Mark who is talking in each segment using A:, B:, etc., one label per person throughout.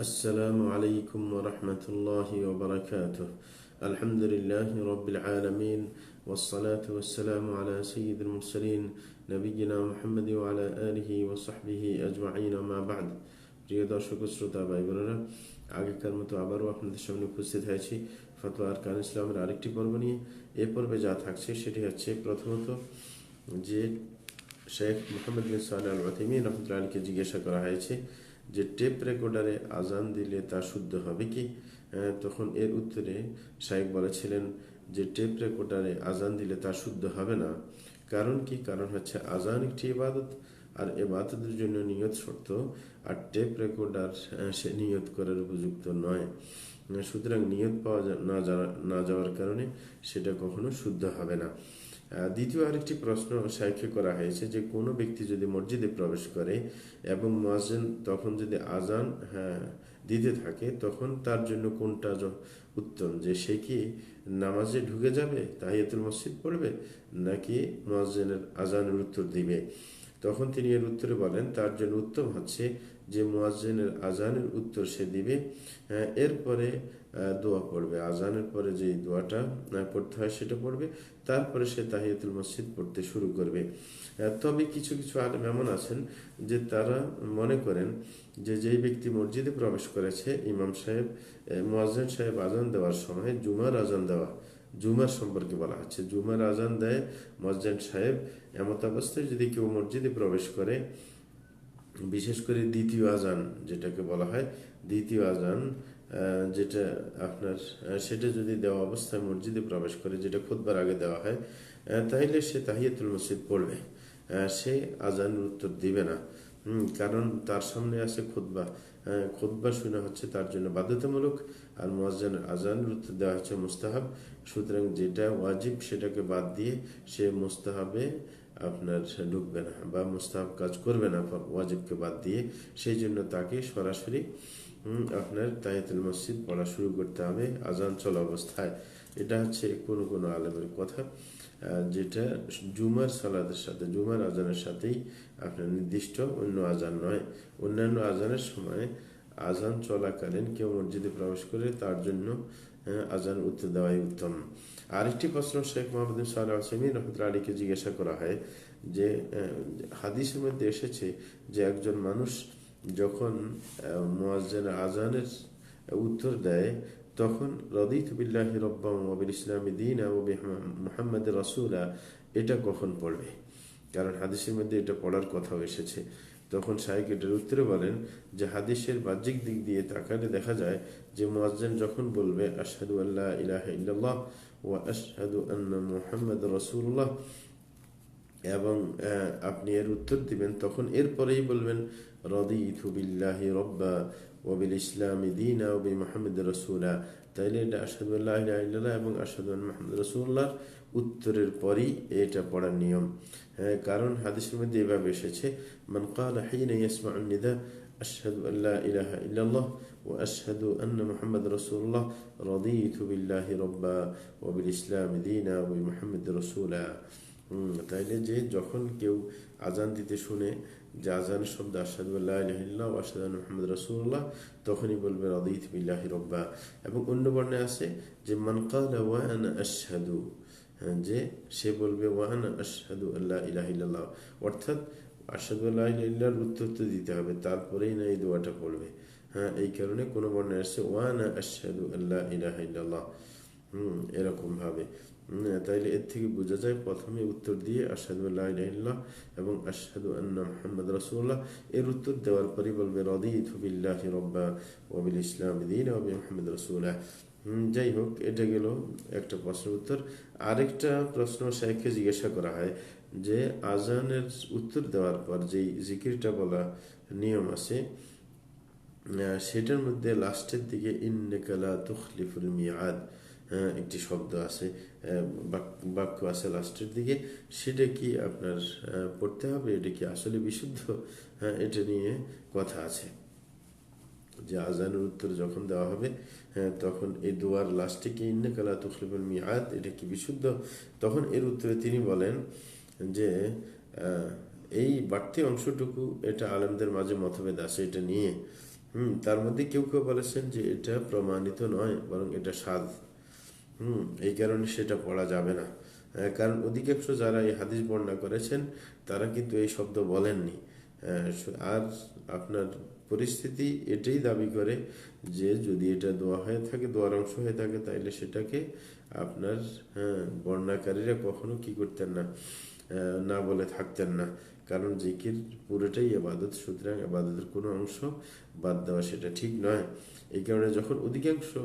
A: السلام عليكم ورحمة الله وبركاته الحمد لله رب العالمين والصلاة والسلام على سيد المرسلين نبينا محمد وعلى آله وصحبه أجمعين ما بعد প্রিয় দর্শক ও শ্রোতা ভাই বোনেরা আগেকার মতো আবারও আপনাদের সামনে উপস্থিত হয়েছি ফতোয়া আর কান ইসলামের আরেকটি পর্ব নিয়ে এ পর্বে যা থাকছে সেটি হচ্ছে প্রথমত যে শেখ মোহাম্মদ বিন সালে আল ওয়াতিমিন রহমতুল্লাহ আলীকে জিজ্ঞাসা করা হয়েছে যে টেপ রেকর্ডারে আজান দিলে তা শুদ্ধ হবে কি? তখন এর উত্তরে শাহেক বলেছিলেন যে টেপ রেকর্ডারে আজান দিলে তা শুদ্ধ হবে না। কারণ কি? কারণ হচ্ছে আজান একটি ইবাদত, আর এবাদতের জন্য নিয়ত শর্ত, আর টেপ রেকর্ডার সে নিয়ত করার উপযুক্ত নয়। সুতরাং নিয়ত পাওয়া না যাওয়া- না যাওয়ার কারণে সেটা কখনো শুদ্ধ হবে না। দ্বিতীয় আরেকটি প্রশ্ন সাইকে করা হয়েছে যে কোনো ব্যক্তি যদি মসজিদে প্রবেশ করে এবং মুয়াজ্জিন তখন যদি আজান হ্যাঁ, দিতে থাকে তখন তার জন্য কোনটা উত্তম? যে সে কি নামাজে ঢুকে যাবে তাহিয়াতুল মসজিদ পড়বে নাকি মুয়াজ্জিনের আজানের উত্তর দিবে? তখন তিনি এর উত্তরে বলেন তার জন্য উত্তম হচ্ছে যে মুয়াজ্জিনের আজানের উত্তর সে দিবে হ্যাঁ, এরপরে দোয়া পড়বে। আজানের পরে যে দোয়াটা পড়তে হয় সেটা পড়বে। তারপরে সে তাহিয়াতুল মসজিদ পড়তে শুরু করবে। তবে কিছু কিছু আলেম এমন আছেন যে তারা মনে করেন যে যেই ব্যক্তি মসজিদে প্রবেশ করেছে ইমাম সাহেব মোয়াজ্জেন সাহেব আজান দেওয়ার সময় জুমার আজান দেওয়া জুমার সম্পর্কে বলা হচ্ছে। জুমার আজান দেয় মসজিদ সাহেব। এমত অবস্থায় যদি কেউ মসজিদে প্রবেশ করে বিশেষ করে দ্বিতীয় আজান যেটাকে বলা হয়, দ্বিতীয় আজান যেটা আপনার সেটা যদি দেওয়া অবস্থায় মসজিদে প্রবেশ করে, যেটা খুদবার আগে দেওয়া হয় তাহলে সে তাহিয়াতুল মসজিদ পড়বে। সে আজানের উত্তর দিবে না। কারণ তার সামনে আছে খুতবা। খুতবা শোনা হচ্ছে তার জন্য বাধ্যতামূলক আর মোয়াজ্জানের উত্তর দেওয়া হচ্ছে মুস্তাহাব। সুতরাং যেটা ওয়াজিব সেটাকে বাদ দিয়ে সে মুস্তাহাবে আপনার ঢুকবে না বা মুস্তাহাব কাজ করবে না ওয়াজিবকে বাদ দিয়ে। সেই জন্য তাকে সরাসরি আপনার তাহিয়াতুল মসজিদ পড়া শুরু করতে হবে আজান চলা অবস্থায়। এটা হচ্ছে কোনো কোনো আলেমের কথা। যেটা জুমার সালাদের সাথে, জুমার আজানের সাথেই আপনার নির্দিষ্ট অন্য আজান নয়। অন্যান্য আজানের সময় আজান চলাকালীন কেউ মসজিদে প্রবেশ করে তার জন্য আজান উত্তর দেওয়াই উত্তম। আরেকটি প্রশ্ন শেখ মোহাম্মদ সাল্লাহ সেমিন রহমতুল্লাহ আলীকে জিজ্ঞাসা করা হয় যে হাদিসের মধ্যে এসেছে যে একজন মানুষ যখন মোয়াজ্জেন আজানের উত্তর দেয়, তখন রদিত বিল্লাহ রব্বাম ওবিল ইসলামী দিন মোহাম্মদ রসুলা, এটা কখন পড়বে? কারণ হাদিসের মধ্যে এটা পড়ার কথাও এসেছে। তখন শাহেক এটার উত্তরে বলেন যে, হাদিসের বাহ্যিক দিক দিয়ে তাকালে দেখা যায় যে, মুয়াজ্জিন যখন বলবে, আশহাদু আল্লাহ ইলাহা ইল্লাল্লাহ ওয়া আশহাদু আন্না মুহাম্মদ রসুল্লাহ এবং আপনি এর উত্তর দিবেন, তখন এরপরেই বলবেন রদি বিল্লাহি রব্বা ওবিল ইসলাম দিনা ওবি মোহাম্মদ রসুলা তাইলে এটা আসাদুল্লাহ এবং আসাদুল মাহমুদ রসুল্লাহ উত্তরের পরই এটা পড়ার নিয়ম। হ্যাঁ কারণ হাদিসের মধ্যে এভাবে এসেছে, মান কাল হাইনা ইয়াসমা নিদা, আশহাদু আল্লাহ ইলাহা ইল্লাল্লাহ ও আশহাদু আন্না মুহাম্মদ রাসূলুল্লাহ, রাদিতু বিল্লাহি রাব্বা ওয়া বিল ইসলাম দীনা ওয়া মুহাম্মদ রাসূলা। তাইলে যে যখন কেউ আজান দিতে শুনে আজানের শব্দ আসাদুল্লাহ আসাদ মোহাম্মদ রসুল্লাহ তখনই বলবে রদিত বিল্লাহি রব্বা। এবং অন্য বর্ণে আছে যে মানকাল ওয়ান আশহাদু। হ্যাঁ, যে সে বলবে ওয়ান আশহাদু আল্লাহ ইলাহিল্লাহ অর্থাৎ আসাদুল্লাহ ইল্লাহর উত্তর তো দিতে হবে তারপরেই না এই দোয়াটা পড়বে। হ্যাঁ এই কারণে কোনো বর্ণে আসছে ওয়ান আশহাদু আল্লাহ ইলাহিল্লাহ হুম এরকম ভাবে। তাইলে এর থেকে বোঝা যায় প্রথমে উত্তর দিয়ে আসাদু আল্লাহ এবং আসাদু আন্না মোহাম্মদ রসুল্লাহ এর উত্তর দেওয়ার পরই বলবে, রদিত বিল্লাহি রব্বা ওবিল ইসলাম দিন ওবি মোহাম্মদ রসুল্লাহ যাই হোক, এটা গেল একটা প্রশ্নের উত্তর। আরেকটা প্রশ্ন শেখকে জিজ্ঞাসা করা হয় যে, আজানের উত্তর দেওয়ার পর যেই জিকিরটা বলা নিয়ম আছে সেটার মধ্যে লাস্টের দিকে ইন্নেকালা তুখলিফুল মিয়াদ। একটি শব্দ আছে বাক্য আছে লাস্টের দিকে। সেটা কি আপনার পড়তে হবে? এটা কি আসলে বিশুদ্ধ? হ্যাঁ এটা নিয়ে কথা আছে। যে আজানের উত্তর যখন দেওয়া হবে হ্যাঁ তখন এই দোয়ার লাস্টে কি ইন্নেকালা তুখলিফুল মিয়াদ এটা কি বিশুদ্ধ? তখন এর উত্তরে তিনি বলেন যে এই বাড়তি অংশটুকু এটা আলেমদের মাঝে মতভেদ আছে এটা নিয়ে। হুম, তার মধ্যে কেউ কেউ বলেছেন যে এটা প্রমাণিত নয়, বরং এটা সাধ। হুম, এই কারণে সেটা পড়া যাবে না। কারণ অধিকাংশ যারা এই হাদিস বর্ণনা করেছেন, তারা কিন্তু এই শব্দ বলেননি। আর আপনার পরিস্থিতি এটাই দাবি করে যে যদি এটা দোয়া হয়ে থাকে, দোয়ার অংশ হয়ে থাকে, তাইলে সেটাকে আপনার হ্যাঁ বর্ণাকারীরা কখনো কি করতেন না। না বলে থাকতেন না। কারণ জিকির পুরোটাই আবাদত সুতরাং আবাদতের কোনো অংশ বাদ দেওয়া সেটা ঠিক নয়। এই কারণে যখন অধিকাংশ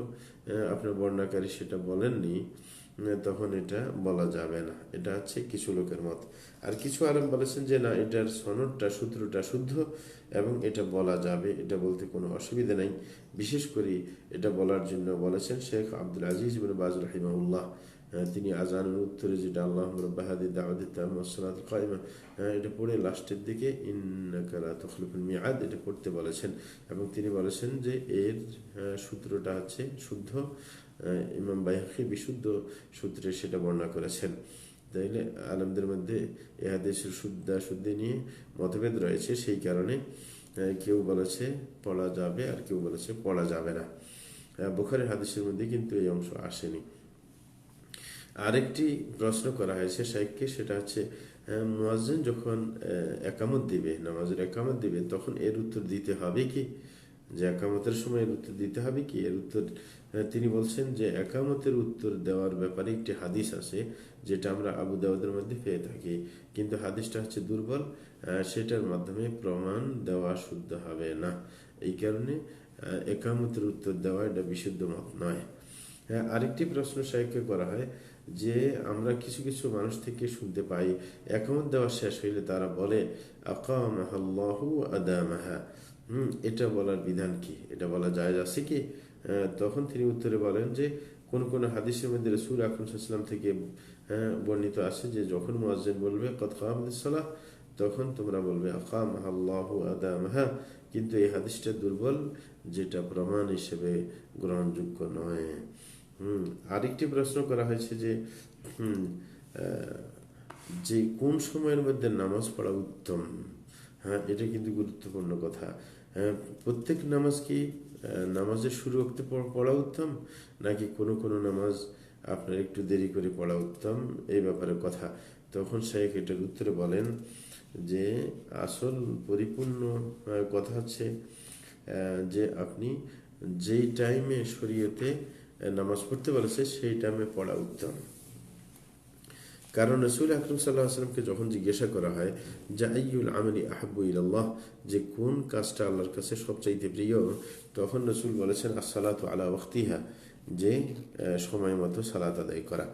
A: আপনার বর্ণাকারী সেটা বলেননি তখন এটা বলা যাবে না। এটা হচ্ছে কিছু লোকের মত। আর কিছু আরাম বলেছেন যে, না, এটার সনদটা, সূত্রটা শুদ্ধ। এবং এটা বলা যাবে এটা বলতে কোনো অসুবিধা নেই। বিশেষ করে এটা বলার জন্য বলেছেন শেখ আব্দুল আজিজ বিন বাজ রাহিমাউল্লাহ আহ, তিনি আজানের উত্তরে যেটা আল্লাহ রব্বাহাদি দাওয়াদি তামাসসালাত কায়মা এটা পড়ে লাস্টের দিকে ইন্নাকা লা তুখলিফুল মিআদ এটা পড়তে বলেছেন। এবং তিনি বলেছেন যে এর সূত্রটা হচ্ছে শুদ্ধ ইমাম বাইহাকি বিশুদ্ধ সূত্রে সেটা বর্ণনা করেছেন। তাইলে আলমদের মধ্যে এ হাদিসের শুদ্ধ শুদ্ধি নিয়ে মতভেদ রয়েছে। সেই কারণে কেউ বলেছে পড়া যাবে আর কেউ বলেছে পড়া যাবে না। বুখারের হাদিসের মধ্যে কিন্তু এই অংশ আসেনি। আরেকটি প্রশ্ন করা হয়েছে শাইখকে, সেটা হচ্ছে মুয়াজ্জিন যখন একামত দিবে, নামাজের একামত দিবে, তখন এর উত্তর দিতে হবে কি? যে একামতের সময় এর উত্তর দিতে হবে কি? এর উত্তর তিনি বলছেন যে একামতের উত্তর দেওয়ার ব্যাপারে একটি হাদিস আছে, যেটা আমরা আবু দাউদের মধ্যে পেয়ে থাকি। কিন্তু হাদিসটা হচ্ছে দুর্বল সেটার মাধ্যমে প্রমাণ দেওয়া শুদ্ধ হবে না। এই কারণে একামতের উত্তর দেওয়া এটা বিশুদ্ধ মত নয়। হ্যাঁ আরেকটি প্রশ্ন সাহিত্যে করা হয় যে আমরা কিছু কিছু মানুষ থেকে শুনতে পাই, একামত দেওয়া শেষ হইলে তারা বলে, আকামাহাল্লাহু আদামাহা। হুম এটা বলার বিধান কি? এটা বলা যায় আছে কি? তখন তিনি উত্তরে বলেন যে কোন কোন হাদিসের মধ্যে রসুল আকরমসাল্লাম থেকে হ্যাঁ, বর্ণিত আছে যে যখন মুয়াজ্জিন বলবে সালাহ তখন তোমরা বলবে আকামাহাল্লাহু আদামাহা কিন্তু এই হাদিসটা দুর্বল যেটা প্রমাণ হিসেবে গ্রহণযোগ্য নয়। হুম আরেকটি প্রশ্ন করা হয়েছে যে যে কোন সময়ের মধ্যে নামাজ পড়া উত্তম? হ্যাঁ এটা কিন্তু গুরুত্বপূর্ণ কথা। প্রত্যেক নামাজ কি নামাজের শুরু করতে পড়া উত্তম? নাকি কোনো কোনো নামাজ আপনার একটু দেরি করে পড়া উত্তম? এই ব্যাপারে কথা। তখন শেখ এটার উত্তরে বলেন যে, আসল পরিপূর্ণ কথা হচ্ছে যে আপনি যেই টাইমে শরীয়তে নামাজ পড়তে বলেছে সেই টাইমে পড়া উত্তম। কারণ রসুল আকরম সাল্লাহ আসলামকে যখন জিজ্ঞাসা করা হয়, যে আইউল আমলি আহাবু ইল্লাহ যে কোন কাজটা আল্লাহর কাছে সবচাইতে প্রিয়? তখন রসুল বলেছেন, আসসালাত আলা ওয়াক্তিহা, যে সময় মতো সালাত আদায় করা।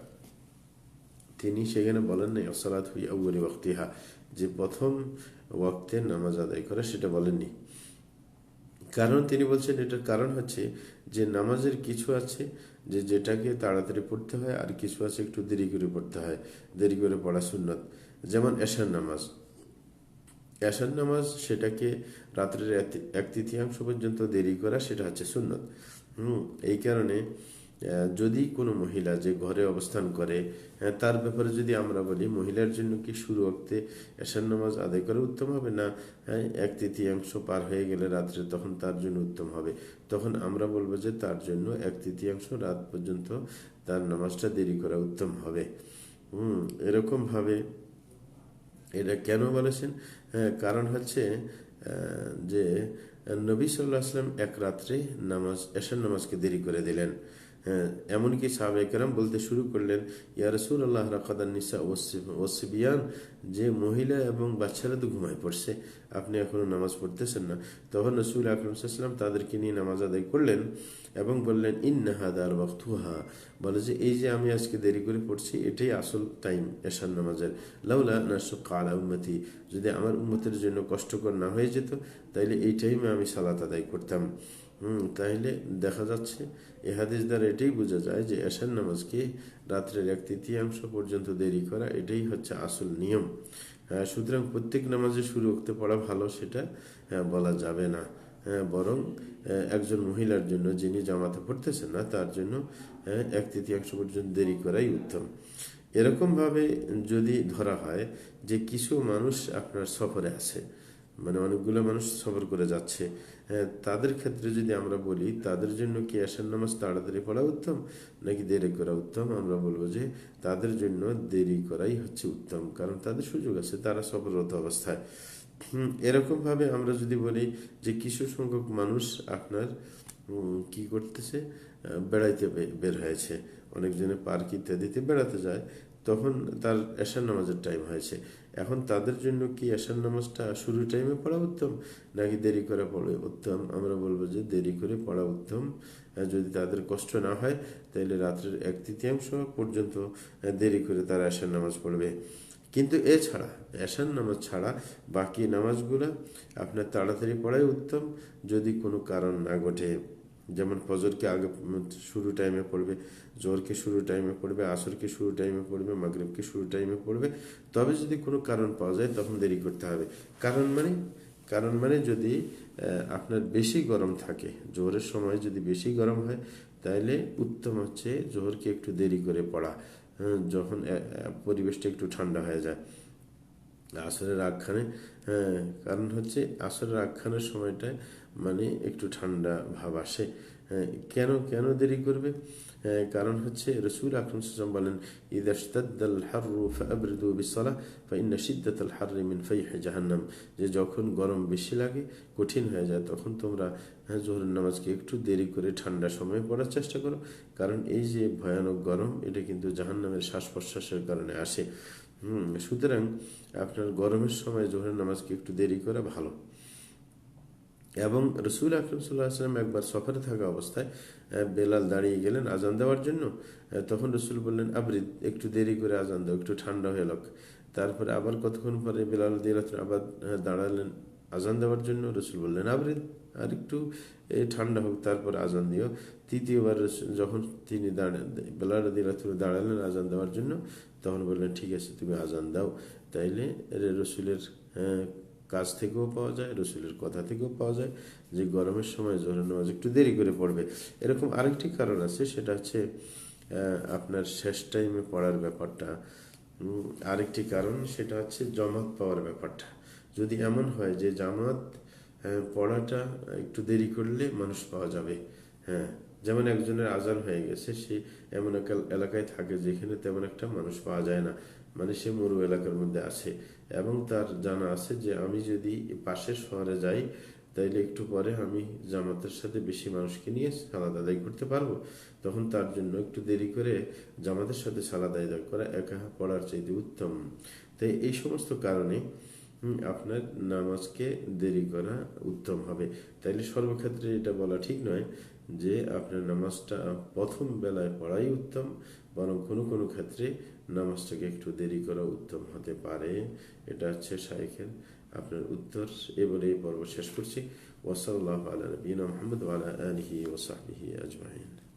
A: তিনি সেখানে বলেন নাই, আসসালাত হুই আউ্লি ওয়াক্তিহা, যে প্রথম ওয়াক্তে নামাজ আদায় করা, সেটা বলেননি। কারণ তিনি বলছেন, এটার কারণ হচ্ছে যে, নামাজের কিছু আছে যে যেটাকে তাড়াতাড়ি পড়তে হয় আর কিছু আছে একটু দেরি করে পড়তে হয়, দেরি করে পড়া সুন্নত। যেমন এশার নামাজ। এশার নামাজ সেটাকে রাত্রের এক- তৃতীয়াংশ পর্যন্ত দেরি করা, সেটা হচ্ছে সুন্নত। হুম, এই কারণে যদি কোনো মহিলা যে ঘরে অবস্থান করে হ্যাঁ, তার ব্যাপারে যদি আমরা বলি মহিলার জন্য কি শুরু করতে এশার নামাজ আদায় করা উত্তম হবে না? হ্যাঁ এক তৃতীয়াংশ পার হয়ে গেলে রাত্রে তখন তার জন্য উত্তম হবে। তখন আমরা বলব যে তার জন্য এক তৃতীয়াংশ রাত পর্যন্ত তার নামাজটা দেরি করা উত্তম হবে। হুম এরকমভাবে এটা কেন বলেছেন? হ্যাঁ, কারণ হচ্ছে যে নবী সাল্লাহ আসলাম এক রাত্রে নামাজ এশার নামাজকে দেরি করে দিলেন। এমনকি সাহাবেকরাম বলতে শুরু করলেন, ইয়া রসুল আল্লাহ রাকাদান নিসা ওসিবিয়ান যে মহিলা এবং বাচ্চারা তো ঘুমায় পড়ছে, আপনি এখনও নামাজ পড়তেছেন না। তখন রসুল আকরম সাল্লাম তাদেরকে নিয়ে নামাজ আদায় করলেন এবং বললেন ইন্নাহাদার বক্তুহা বলে যে, এই যে আমি আজকে দেরি করে পড়ছি, এটাই আসল টাইম এশার নামাজের। লাউলা নাসুক আলা উম্মতি, যদি আমার উম্মতের জন্য কষ্টকর না হয়ে যেত, তাইলে এই টাইমে আমি সালাত আদায় করতাম। হুম তাইলে দেখা যাচ্ছে এ হাদিস দ্বারা এটাই বোঝা যায় যে এশার নামাজকে রাত্রের এক তৃতীয়াংশ পর্যন্ত দেরি করা এটাই হচ্ছে আসল নিয়ম। হ্যাঁ, সুতরাং প্রত্যেক নামাজে শুরু করতে পড়া ভালো সেটা হ্যাঁ, বলা যাবে না। হ্যাঁ, বরং একজন মহিলার জন্য যিনি জামাতে পড়তেছেন না তার জন্য হ্যাঁ, এক তৃতীয়াংশ পর্যন্ত দেরি করাই উত্তম। এরকমভাবে যদি ধরা হয় যে কিছু মানুষ আপনার সফরে আছে মানে অনেকগুলো মানুষ সফর করে যাচ্ছে। হ্যাঁ, তাদের ক্ষেত্রে যদি আমরা বলি তাদের জন্য কি এশার নামাজ তাড়াতাড়ি পড়া উত্তম? নাকি দেরি করা উত্তম? আমরা বলব যে তাদের জন্য দেরি করাই হচ্ছে উত্তম কারণ তাদের সুযোগ আছে তারা সফররত অবস্থায়। এরকমভাবে আমরা যদি বলি যে কিছু সংখ্যক মানুষ আপনার কি করতেছে? বেড়াইতে বের হয়েছে। অনেকজনে পার্ক ইত্যাদিতে বেড়াতে যায় তখন তার এশার নামাজের টাইম হয়েছে। এখন তাদের জন্য কি এশার নামাজটা শুরু টাইমে পড়া উত্তম? নাকি দেরি করে পড়ে উত্তম? আমরা বলব যে দেরি করে পড়া উত্তম। যদি তাদের কষ্ট না হয়, তাহলে রাত্রের এক তৃতীয়াংশ পর্যন্ত দেরি করে তারা এশার নামাজ পড়বে। কিন্তু এছাড়া এশার নামাজ ছাড়া বাকি নামাজগুলো আপনার তাড়াতাড়ি পড়াই উত্তম, যদি কোনো কারণ না ঘটে। যেমন ফজরকে আগে শুরু টাইমে পড়বে জোরকে শুরু টাইমে পড়বে আসরকে শুরু টাইমে পড়বে মাগরিবকে শুরু টাইমে পড়বে। তবে যদি কোনো কারণ পাওয়া যায় তখন দেরি করতে হবে। কারণ মানে? কারণ মানে যদি আপনার বেশি গরম থাকে জোহরের সময় যদি বেশি গরম হয় তাহলে উত্তম হচ্ছে জোহরকে একটু দেরি করে পড়া। হ্যাঁ, যখন পরিবেশটা একটু ঠান্ডা হয়ে যায়। আসরের আগখানে হ্যাঁ কারণ হচ্ছে আসরের আগখানের সময়টায় মানে একটু ঠান্ডা ভাব আসে। হ্যাঁ, কেন কেন দেরি করবে? হ্যাঁ, কারণ হচ্ছে রসুল আকরম বলেন জাহান্নাম। যে যখন গরম বেশি লাগে কঠিন হয়ে যায় তখন তোমরা হ্যাঁ জোহরের নামাজকে একটু দেরি করে ঠান্ডা সময়ে পড়ার চেষ্টা করো। কারণ এই যে ভয়ানক গরম এটা কিন্তু জাহান্নামের শ্বাস প্রশ্বাসের কারণে আসে। হুম সুতরাং আপনার গরমের সময় জোহরের নামাজকে একটু দেরি করা ভালো। এবং রসুল আকরম সাল্লাহ আসলাম একবার সফরে থাকা অবস্থায় বেলাল দাঁড়িয়ে গেলেন আজান দেওয়ার জন্য। তখন রসুল বললেন আবরিদ একটু দেরি করে আজান দাও, একটু ঠান্ডা হয়ে লোক। তারপরে আবার কতক্ষণ পরে বেলাল দিয়ে আবার দাঁড়ালেন আজান দেওয়ার জন্য। রসুল বললেন আবরিদ আর একটু ঠান্ডা হোক, তারপর আজান দিও। তৃতীয়বার যখন তিনি দাঁড়ান বেলাল দিয়ে দাঁড়ালেন আজান দেওয়ার জন্য, তখন বললেন, ঠিক আছে, তুমি আজান দাও। তাইলে রসুলের কাজ থেকেও পাওয়া যায়, রসুলের কথা থেকেও পাওয়া যায়, যে গরমের সময় জোহরের নামাজ একটু দেরি করে পড়বে। এরকম আরেকটি কারণ আছে, সেটা হচ্ছে আপনার শেষ টাইমে পড়ার ব্যাপারটা। আরেকটি কারণ, সেটা হচ্ছে জমাত পাওয়ার ব্যাপারটা। যদি এমন হয় যে জামাত পড়াটা একটু দেরি করলে মানুষ পাওয়া যাবে হ্যাঁ। যেমন একজনের আজান হয়ে গেছে, সে এমন এক এলাকায় থাকে যেখানে তেমন একটা মানুষ পাওয়া যায় না। মানে সে মরু এলাকার মধ্যে আছে। এবং তার জানা আছে যে আমি যদি পাশের শহরে যাই, তাইলে একটু পরে আমি জামাতের সাথে বেশি মানুষকে নিয়ে সালাদ আদায় করতে পারব। তখন তার জন্য একটু দেরি করে জামাতের সাথে সালাদ আদায় করা একা পড়ার চাইতে উত্তম। তাই এই সমস্ত কারণে আপনার নামাজকে দেরি করা উত্তম হবে। তাইলে সর্বক্ষেত্রে এটা বলা ঠিক নয় যে আপনার নামাজটা প্রথম বেলায় পড়াই উত্তম বরং কোনো কোনো ক্ষেত্রে নামাজটাকে একটু দেরি করা উত্তম হতে পারে। এটা হচ্ছে শাইখের আপনার উত্তর। এবারে এই পর্ব শেষ করছি। ওসল্লাহ আলা মোহাম্মদ আলা আলহি ওসাহি আজমাইন।